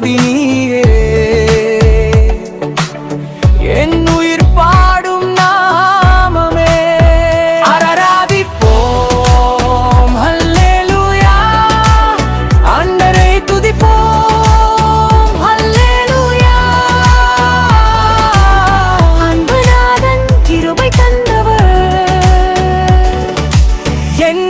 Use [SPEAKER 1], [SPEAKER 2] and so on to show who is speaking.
[SPEAKER 1] கதி நீயே. என் உயிர் பாடும் நாமமே. அராதிப்போம் ஹல்லேலூயா அண்டரை துதிப்போம்.
[SPEAKER 2] ஹல்லேலூயா அன்புநாதன் கிருபை தந்தவர்.
[SPEAKER 1] என்